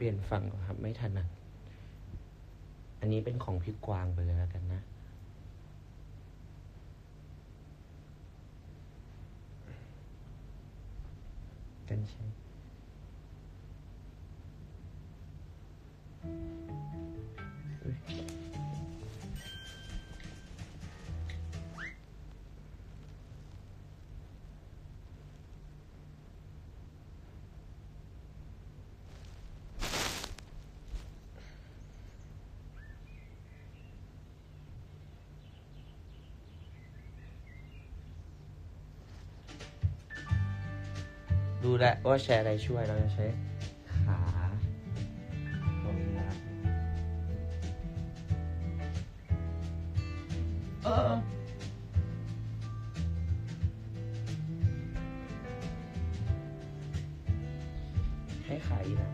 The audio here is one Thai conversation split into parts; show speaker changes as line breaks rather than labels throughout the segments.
ปลี่ยนฝั่งครับ ไม่ถนัด อันนี้เป็นของพี่กวางไปเลยแล้วกันนะ กันใช่ ดูแลว่าแชร์อะไรช่วยเราจะใช้ขาตรงนี้นะเออให้ขาอีกนะ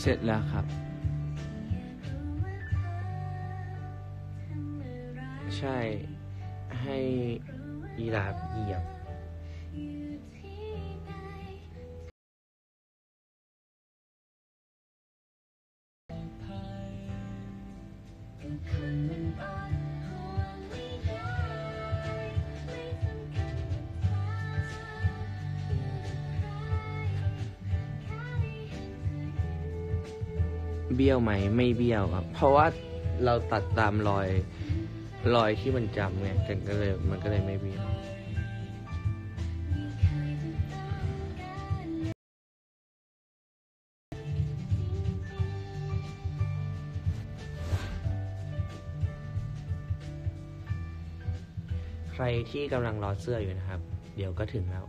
เสร็
จ
แล้วค
รั
บ ใช่
ให้ยีราฟเหยียบ
เบี้
ยวไหมไม่เบี้ยวครับ เพราะว่าเราตัดตามรอยรอยที่มันจำไงกันก็เลยมันก็เลยไม่เบี้ยวใครที่กำลังรอเสื้ออยู่นะครับ เดี๋ยวก็ถึงแล้ว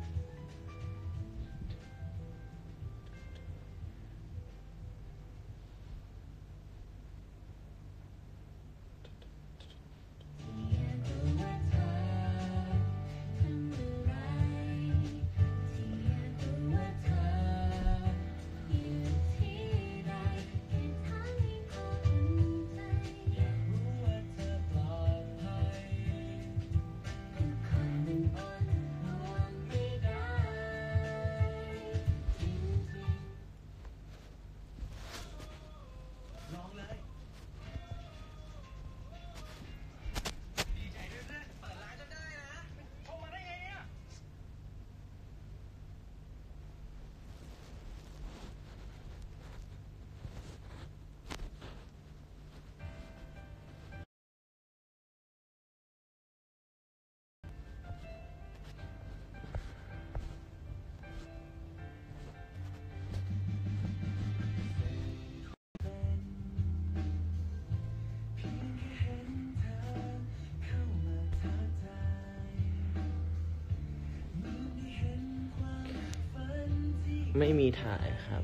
ไม่มีถ่ายครับ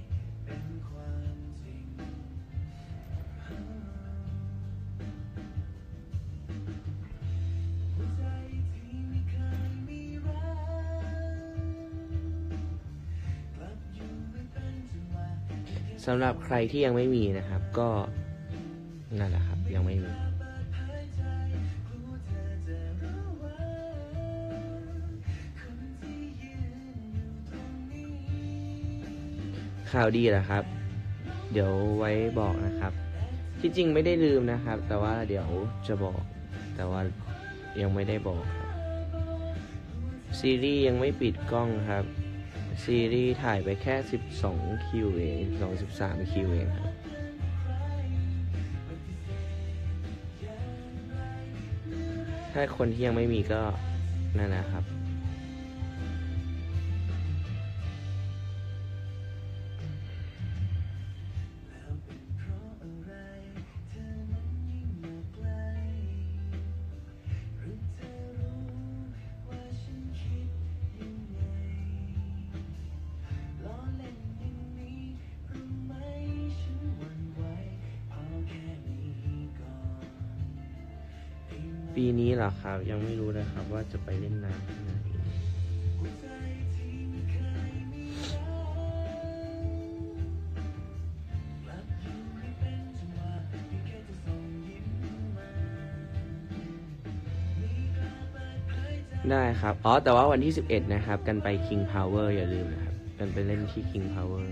สำหรับใครที่ยังไม่มีนะครับ ก็นั่นแหละครับ ยังไม่มี ข่าวดีเหรอครับ เดี๋ยวไว้บอกนะครับ ที่จริงไม่ได้ลืมนะครับ แต่ว่าเดี๋ยวจะบอก แต่ว่ายังไม่ได้บอกครับซีรีส์ยังไม่ปิดกล้องครับ ซีรีส์ถ่ายไปแค่ 12 คิวเอง2 13 คิวเองครับ ถ้าคนที่ยังไม่มีก็นั่นนะครับ ปีนี้เหรอครับ ยังไม่รู้เลยครับว่าจะไปเล่นน้ำที่ไหนได้ครับ อ๋อ แต่ว่าวันที่ 11 นะครับ กันไป King Power อย่าลืมนะครับ กันไปเล่นที่ King Power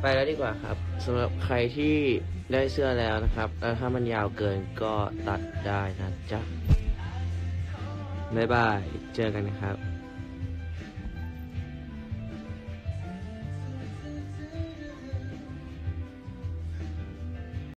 ไปแล้วดีกว่าครับสำหรับใครที่ได้เสื้อแล้วนะครับแล้วถ้ามันยาวเกินก็ตัดได้นะจ๊ะบ๊ายบาย เจอกันนะครับ